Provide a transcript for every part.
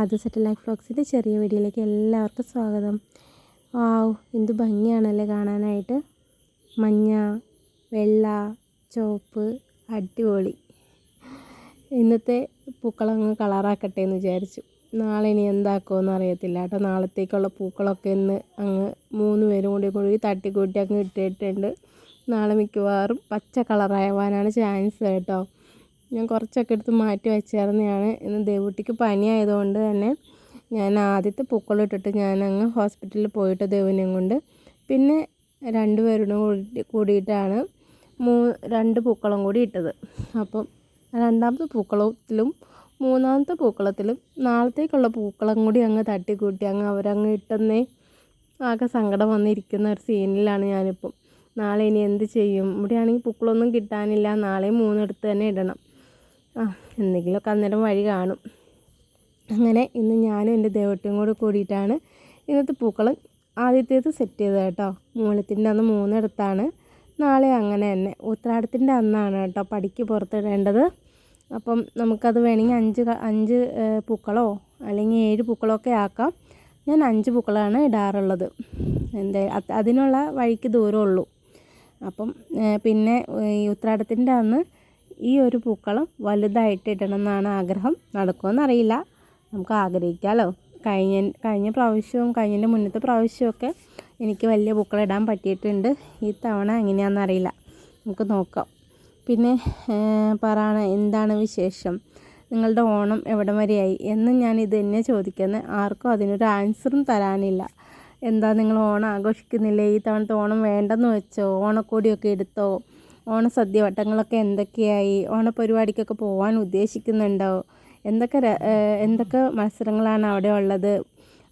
ആദ്യ set life ഫ്ലോക്സിന്റെ ചെറിയ വീഡിയോയിലേക്ക് എല്ലാവർക്കും സ്വാഗതം. ആ എന്ത് ഭംഗിയാണല്ലേ കാണാനായിട്ട്. മഞ്ഞ വെള്ള ചുവപ്പ് അടിപൊളി. ഇന്നത്തെ പൂക്കളങ്ങ് കളറാക്കട്ടെ എന്ന് വിചാരിച്ചു. നാളെ ഇനി എന്താക്കുമെന്ന് അറിയത്തില്ല കേട്ടോ. നാളത്തേക്കുള്ള പൂക്കളൊക്കെ ഇന്ന് അങ്ങ് മൂന്ന് പേരും കൂടി കൂടി തട്ടിക്കൂട്ടി അങ്ങ് ഇട്ടിട്ടുണ്ട്. നാളെ മിക്കവാറും പച്ച കളറാവാനാണ് ചാൻസ് കേട്ടോ. ഞാൻ കുറച്ചൊക്കെ എടുത്ത് മാറ്റി വെച്ചിരുന്നതാണ് ഇന്ന് ദേവുട്ടിക്ക് പനിയായതുകൊണ്ട് തന്നെ ഞാൻ ആദ്യത്തെ പൂക്കളം ഞാൻ അങ്ങ് ഹോസ്പിറ്റലിൽ പോയിട്ട് ദേവിനെയും കൊണ്ട്. പിന്നെ രണ്ടുപേരോടും കൂടി കൂടിയിട്ടാണ് മൂ രണ്ട് പൂക്കളം കൂടി ഇട്ടത്. അപ്പം രണ്ടാമത്തെ പൂക്കളത്തിലും മൂന്നാമത്തെ പൂക്കളത്തിലും നാളത്തേക്കുള്ള പൂക്കളം കൂടി അങ്ങ് തട്ടിക്കൂട്ടി. അങ്ങ് അവരങ്ങ് ഇട്ടെന്നേ ആകെ സങ്കടം വന്നിരിക്കുന്ന ഒരു സീനിലാണ് ഞാനിപ്പം. നാളെ ഇനി എന്ത് ചെയ്യും? ഇവിടെയാണെങ്കിൽ പൂക്കളൊന്നും കിട്ടാനില്ല. നാളെ മൂന്നെടുത്ത് തന്നെ ഇടണം. ആ എന്തെങ്കിലുമൊക്കെ അന്നേരം വഴി കാണും. അങ്ങനെ ഇന്ന് ഞാനും എന്റെ ദേവട്ടിയും കൂടെ കൂടിയിട്ടാണ് ഇന്നത്തെ പൂക്കൾ ആദ്യത്തേത് സെറ്റ് ചെയ്തത് കേട്ടോ. മൂലത്തിന്റെ അന്ന് മൂന്നിടത്താണ്. നാളെ അങ്ങനെ തന്നെ. ഉത്രാടത്തിന്റെ അന്നാണ് കേട്ടോ പടിക്ക് പുറത്തിടേണ്ടത്. അപ്പം നമുക്കത് വേണമെങ്കിൽ അഞ്ച് അഞ്ച് പൂക്കളോ അല്ലെങ്കിൽ ഏഴ് പൂക്കളോ ഒക്കെ ആക്കാം. ഞാൻ അഞ്ച് പൂക്കളാണ് ഇടാറുള്ളത്. എന്റെ അതിനുള്ള വഴിക്ക് ദൂരമുള്ളൂ. അപ്പം പിന്നെ ഈ ഉത്രാടത്തിന്റെ അന്ന് ഈ ഒരു പൂക്കളം വലുതായിട്ട് ഇടണം എന്നാണ് ആഗ്രഹം. നടക്കുമെന്നറിയില്ല. നമുക്ക് ആഗ്രഹിക്കാമല്ലോ കഴിഞ്ഞ കഴിഞ്ഞ പ്രാവശ്യവും കഴിഞ്ഞതിന്റെ മുന്നത്തെ പ്രാവശ്യമൊക്കെ എനിക്ക് വലിയ പൂക്കളിടാൻ പറ്റിയിട്ടുണ്ട്. ഈ തവണ എങ്ങനെയാണെന്നറിയില്ല. നമുക്ക് നോക്കാം. പിന്നെ പറയണ എന്താണ് വിശേഷം? നിങ്ങളുടെ ഓണം എവിടം വരെയായി? എന്ന് ഞാൻ ഇത് തന്നെ ചോദിക്കുന്നത് ആർക്കും അതിനൊരു ആൻസറും തരാനില്ല. എന്താ നിങ്ങൾ ഓണം ആഘോഷിക്കുന്നില്ലേ? ഈ തവണത്തെ ഓണം വേണ്ടെന്ന് വെച്ചോ? ഓണക്കോടിയൊക്കെ എടുത്തോ? ഓണസദ്യ വട്ടങ്ങളൊക്കെ എന്തൊക്കെയായി? ഓണപരിപാടിക്കൊക്കെ പോകാൻ ഉദ്ദേശിക്കുന്നുണ്ടോ? എന്തൊക്കെ എന്തൊക്കെ മത്സരങ്ങളാണ് അവിടെ ഉള്ളത്?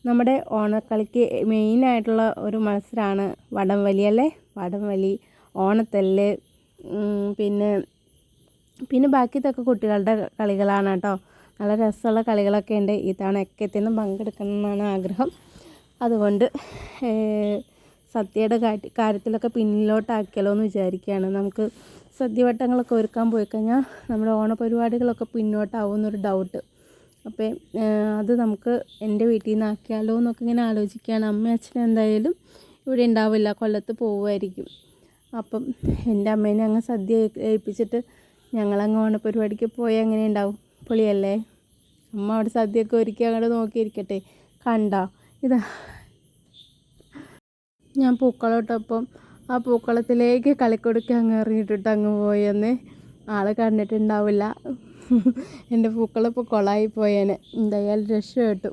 നമ്മുടെ ഓണക്കളിക്ക് മെയിനായിട്ടുള്ള ഒരു മത്സരമാണ് വടംവലി അല്ലേ? വടംവലി ഓണത്തല്ല് പിന്നെ പിന്നെ ബാക്കിയതൊക്കെ കുട്ടികളുടെ കളികളാണ് കേട്ടോ. നല്ല രസമുള്ള കളികളൊക്കെ ഉണ്ട്. ഈ തവണ എത്തിന്ന് പങ്കെടുക്കണം എന്നാണ് ആഗ്രഹം. അതുകൊണ്ട് സദ്യയുടെ കാര്യത്തിലൊക്കെ പിന്നിലോട്ടാക്കിയാലോ എന്ന് വിചാരിക്കുകയാണ് നമുക്ക് സദ്യവട്ടങ്ങളൊക്കെ ഒരുക്കാൻ പോയി കഴിഞ്ഞാൽ നമ്മുടെ ഓണപരിപാടികളൊക്കെ പിന്നോട്ടാവും എന്നൊരു ഡൗട്ട് അപ്പം അത് നമുക്ക് എന്റെ വീട്ടിൽ നിന്ന് ആക്കിയാലോ എന്നൊക്കെ ഇങ്ങനെ ആലോചിക്കുകയാണ് അമ്മ അച്ഛനും എന്തായാലും ഇവിടെ ഉണ്ടാവില്ല. കൊല്ലത്ത് പോവുമായിരിക്കും. അപ്പം എന്റെ അമ്മേനെ അങ്ങ് സദ്യ ഏൽപ്പിച്ചിട്ട് ഞങ്ങളങ്ങ് ഓണപരിപാടിക്ക് പോയാൽ അങ്ങനെ ഉണ്ടാവും? പൊളിയല്ലേ? അമ്മ അവിടെ സദ്യയൊക്കെ ഒരുക്കി അങ്ങോട്ട് നോക്കിയിരിക്കട്ടെ. കണ്ടോ? ഇതാ ഞാൻ പൂക്കളമിട്ടപ്പം ആ പൂക്കളത്തിലേക്ക് കളിക്കൊടുക്ക അങ്ങ് എറിഞ്ഞിട്ടിട്ട് അങ്ങ് പോയെന്ന്. ആൾ കണ്ടിട്ടുണ്ടാവില്ല. എന്റെ പൂക്കളിപ്പോൾ കൊളായി പോയേനെ. എന്തായാലും രക്ഷപ്പെട്ടു.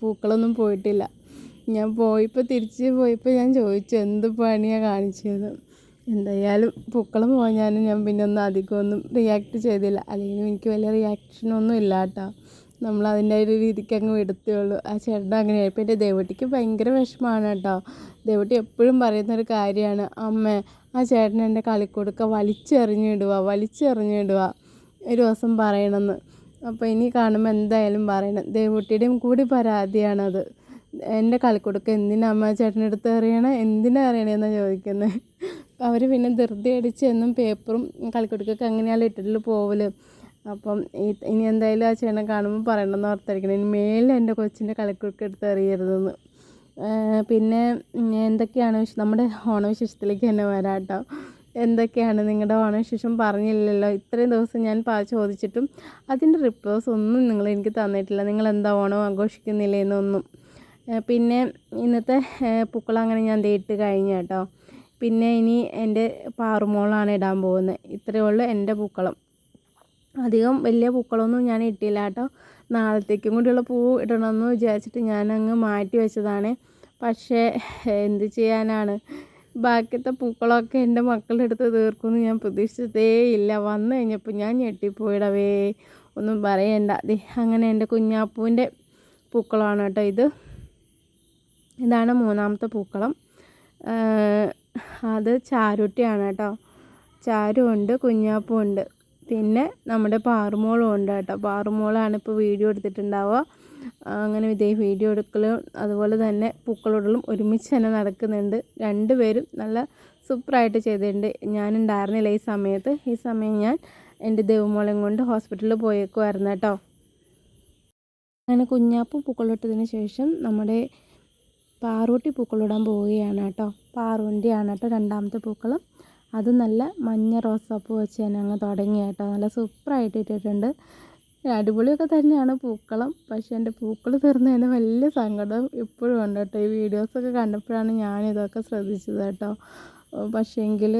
പൂക്കളൊന്നും പോയിട്ടില്ല. ഞാൻ പോയപ്പോൾ തിരിച്ച് പോയപ്പോൾ ഞാൻ ചോദിച്ചു എന്ത് പണിയാണ് കാണിച്ചത് എന്തായാലും പൂക്കളം പോഞ്ഞാലും ഞാൻ പിന്നെ ഒന്നും അധികമൊന്നും റിയാക്ട് ചെയ്തില്ല. അല്ലെങ്കിൽ എനിക്ക് വലിയ റിയാക്ഷനൊന്നും ഇല്ല കേട്ടോ നമ്മൾ അതിന്റെ ഒരു രീതിക്ക് അങ്ങ് വിടത്തേ ഉള്ളൂ ആ ചേട്ടൻ അങ്ങനെ ആയപ്പോൾ എന്റെ ദേവട്ടിക്ക് ഭയങ്കര വിഷമമാണ് കേട്ടോ. ദേവട്ടി എപ്പോഴും പറയുന്നൊരു കാര്യമാണ് അമ്മ ആ ചേട്ടൻ എന്റെ കളിക്കൊടുക്ക വലിച്ചെറിഞ്ഞിടുക വലിച്ചെറിഞ്ഞിടുക ഒരു ദിവസം പറയണമെന്ന്. അപ്പോൾ ഇനി കാണുമ്പോൾ എന്തായാലും പറയണം. ദേവട്ടിയുടെയും കൂടി പരാതിയാണത്. എന്റെ കളിക്കൊടുക്ക എന്തിനാ അമ്മ ചേട്ടനെടുത്ത് എറിയണേ? എന്തിനാ അറിയണേന്നാണ് ചോദിക്കുന്നത് അവർ പിന്നെ ധൃതി അടിച്ച് എന്നും പേപ്പറും കളിക്കൊടുക്കൊക്കെ എങ്ങനെയാണ് ഇട്ടിട്ട് പോവൽ അപ്പം ഇനി എന്തായാലും ആ ചേട്ടനെ കാണുമ്പോൾ പറയണമെന്ന് ഓർത്തിരിക്കണം. ഇനി മേലെ എന്റെ കൊച്ചിന്റെ കളിക്കുടുക്ക എടുത്ത് എറിയരുതെന്ന്. പിന്നെ എന്തൊക്കെയാണ് നമ്മുടെ ഓണവിശേഷത്തിലേക്ക് തന്നെ വരാം കേട്ടോ എന്തൊക്കെയാണ് നിങ്ങളുടെ ഓണവിശേഷം? പറഞ്ഞില്ലല്ലോ. ഇത്രയും ദിവസം ഞാൻ ചോദിച്ചിട്ടും അതിന്റെ റിപ്ലൈസ് ഒന്നും നിങ്ങൾ എനിക്ക് തന്നിട്ടില്ല. നിങ്ങൾ എന്താ ഓണം ആഘോഷിക്കുന്നില്ല എന്നൊന്നും പിന്നെ ഇന്നത്തെ പൂക്കളം അങ്ങനെ ഞാൻ തേട്ട് കഴിഞ്ഞ കേട്ടോ പിന്നെ ഇനി എന്റെ പാറുമോളാണ് ഇടാൻ പോകുന്നത്. ഇത്രയേ ഉള്ളൂ എന്റെ പൂക്കളം. അധികം വലിയ പൂക്കളൊന്നും ഞാൻ ഇട്ടില്ല കേട്ടോ നാളത്തേക്കും കൂടിയുള്ള പൂ ഇടണമെന്ന് വിചാരിച്ചിട്ട് ഞാനങ്ങ് മാറ്റി വെച്ചതാണ്. പക്ഷേ എന്ത് ചെയ്യാനാണ്? ബാക്കിയത്തെ പൂക്കളൊക്കെ എന്റെ മക്കളുടെ അടുത്ത് തീർക്കുമെന്ന് ഞാൻ പ്രതീക്ഷിച്ചതേ ഇല്ല. വന്നു കഴിഞ്ഞപ്പോൾ ഞാൻ ഞെട്ടിപ്പോയിടവേ. ഒന്നും പറയണ്ട. അങ്ങനെ എന്റെ കുഞ്ഞാപ്പൂവിന്റെ പൂക്കളാണ് കേട്ടോ ഇത്. ഇതാണ് മൂന്നാമത്തെ പൂക്കളം. അത് ചാരുട്ടിയാണ് കേട്ടോ. ചാരുണ്ട് കുഞ്ഞാപ്പൂ ഉണ്ട്. പിന്നെ നമ്മുടെ പാറുമോളും ഉണ്ട് കേട്ടോ പാറുമോളാണ് ഇപ്പോൾ വീഡിയോ എടുത്തിട്ടുണ്ടാവുക. അങ്ങനെ ഇതേ വീഡിയോ എടുക്കലും അതുപോലെ തന്നെ പൂക്കളോടലും ഒരുമിച്ച് തന്നെ നടക്കുന്നുണ്ട്. രണ്ടുപേരും നല്ല സൂപ്പറായിട്ട് ചെയ്തിട്ടുണ്ട്. ഞാനുണ്ടായിരുന്നില്ല ഈ സമയത്ത്. ഈ സമയം ഞാൻ എന്റെ ദേവമോളെയും കൊണ്ട് ഹോസ്പിറ്റലിൽ പോയേക്കുമായിരുന്നു കേട്ടോ. അങ്ങനെ കുഞ്ഞാപ്പ് പൂക്കളോട്ടതിന് ശേഷം നമ്മുടെ പാറൂട്ടി പൂക്കളിടാൻ പോവുകയാണ് കേട്ടോ. പാറുവിന്റെയാണ് കേട്ടോ രണ്ടാമത്തെ പൂക്കൾ അത് നല്ല മഞ്ഞ റോസാപ്പൂ വെച്ച് തന്നെ അങ്ങ് തുടങ്ങി കേട്ടോ. നല്ല സൂപ്പറായിട്ട് ഇട്ടിട്ടുണ്ട്. അടിപൊളിയൊക്കെ തന്നെയാണ് പൂക്കളം. പക്ഷേ എന്റെ പൂക്കൾ തീർന്നതിന് വലിയ സങ്കടം ഇപ്പോഴും ഉണ്ട് കേട്ടോ. ഈ വീഡിയോസൊക്കെ കണ്ടപ്പോഴാണ് ഞാനിതൊക്കെ ശ്രദ്ധിച്ചത് കേട്ടോ. പക്ഷേങ്കിൽ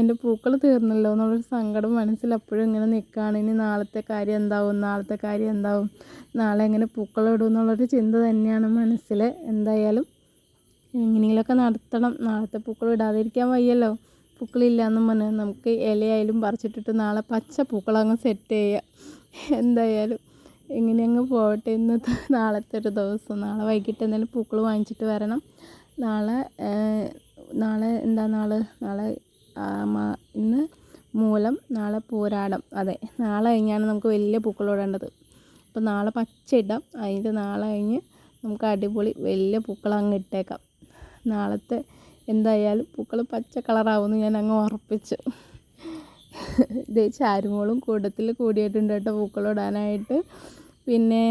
എന്റെ പൂക്കൾ തീർന്നല്ലോ എന്നുള്ളൊരു സങ്കടം മനസ്സിൽ അപ്പോഴും ഇങ്ങനെ നിൽക്കുകയാണ്. ഇനി നാളത്തെ കാര്യം എന്താവും? നാളത്തെ കാര്യം എന്താവും? നാളെ എങ്ങനെ പൂക്കളിടും എന്നുള്ളൊരു ചിന്ത തന്നെയാണ് മനസ്സിൽ. എന്തായാലും എങ്ങനെയെങ്കിലുമൊക്കെ നടത്തണം. നാളത്തെ പൂക്കൾ ഇടാതിരിക്കാൻ വയ്യല്ലോ. പൂക്കളില്ല എന്നും പറഞ്ഞാൽ നമുക്ക് ഇലയായാലും പറിച്ചിട്ടിട്ട് നാളെ പച്ച പൂക്കളങ്ങ് സെറ്റ് ചെയ്യുക എന്തായാലും ഇങ്ങനെ അങ്ങ് പോകട്ടെ ഇന്നത്തെ നാളത്തെ ഒരു ദിവസം. നാളെ വൈകിട്ട് എന്തായാലും പൂക്കൾ വാങ്ങിച്ചിട്ട് വരണം. നാളെ നാളെ എന്താ നാളെ? നാളെ ഇന്ന് മൂലം നാളെ പോരാടം. അതെ നാളെ കഴിഞ്ഞാണ് നമുക്ക് വലിയ പൂക്കൾ ഇടേണ്ടത്. അപ്പോൾ നാളെ പച്ച ഇടാം. അതിന്റെ നാളെ കഴിഞ്ഞ് നമുക്ക് അടിപൊളി വലിയ പൂക്കൾ അങ്ങ് ഇട്ടേക്കാം. നാളത്തെ എന്തായാലും പൂക്കൾ പച്ച കളറാവുമെന്ന് ഞാൻ അങ്ങ് ഉറപ്പിച്ചു. ഇത് ചാരുമോളും കൂട്ടത്തിൽ കൂടിയിട്ടുണ്ട് കേട്ടോ പൂക്കളിടാനായിട്ട് പിന്നെ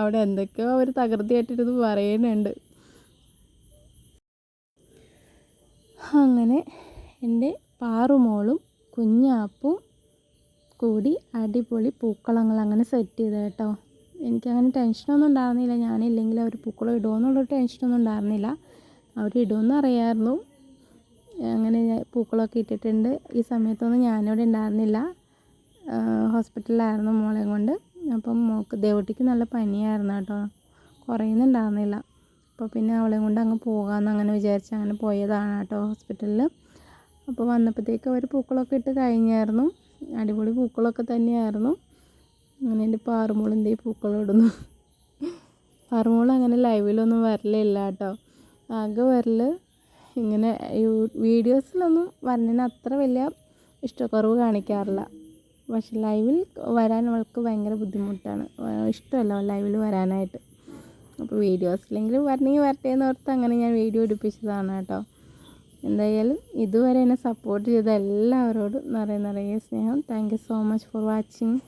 അവിടെ എന്തൊക്കെയോ അവർ തകൃതിയായിട്ടിരുന്ന് പറയുന്നുണ്ട്. അങ്ങനെ എന്റെ പാറുമോളും കുഞ്ഞാപ്പും കൂടി അടിപൊളി പൂക്കളങ്ങൾ അങ്ങനെ സെറ്റ് ചെയ്ത് കേട്ടോ. എനിക്കങ്ങനെ ടെൻഷനൊന്നും ഉണ്ടായിരുന്നില്ല. ഞാനില്ലെങ്കിൽ അവർ പൂക്കളം ഇടുമോ എന്നുള്ളൊരു ടെൻഷനൊന്നും ഉണ്ടായിരുന്നില്ല. അവർ ഇടുമെന്ന് അറിയാമായിരുന്നു അങ്ങനെ പൂക്കളൊക്കെ ഇട്ടിട്ടുണ്ട്. ഈ സമയത്തൊന്നും ഞാനിവിടെ ഉണ്ടായിരുന്നില്ല. ഹോസ്പിറ്റലിലായിരുന്നു മോളെ കൊണ്ട്. അപ്പം മോൾക്ക് ദേവട്ടിക്ക് നല്ല പനിയായിരുന്നു കേട്ടോ. കുറയുന്നുണ്ടായിരുന്നില്ല. അപ്പോൾ പിന്നെ അവളെയും കൊണ്ട് അങ്ങ് പോകാമെന്ന് അങ്ങനെ വിചാരിച്ച് അങ്ങനെ പോയതാണ് കേട്ടോ ഹോസ്പിറ്റലിൽ. അപ്പോൾ വന്നപ്പോഴത്തേക്ക് അവർ പൂക്കളൊക്കെ ഇട്ട് കഴിഞ്ഞായിരുന്നു. അടിപൊളി പൂക്കളൊക്കെ തന്നെയായിരുന്നു. അങ്ങനെ എന്റെ പാറുമോളിന്റെ പൂക്കളിടുന്നു പാറുമോൾ അങ്ങനെ ലൈവിലൊന്നും വരലില്ല കേട്ടോ. ആകെ വരൽ ഇങ്ങനെ വീഡിയോസിലൊന്നും വരണിന് അത്ര വലിയ ഇഷ്ടക്കുറവ് കാണിക്കാറില്ല. പക്ഷെ ലൈവിൽ വരാൻ അവൾക്ക് ഭയങ്കര ബുദ്ധിമുട്ടാണ്. ഇഷ്ടമല്ല ലൈവിൽ വരാനായിട്ട്. അപ്പോൾ വീഡിയോസിലെങ്കിലും വരണമെങ്കിൽ വരട്ടെ എന്ന് ഓർത്ത് അങ്ങനെ ഞാൻ വീഡിയോ എടുപ്പിച്ചതാണ് കേട്ടോ. എന്തായാലും ഇതുവരെ എന്നെ സപ്പോർട്ട് ചെയ്ത എല്ലാവരോടും നിറയെ നിറയെ സ്നേഹം. Thank you so much for watching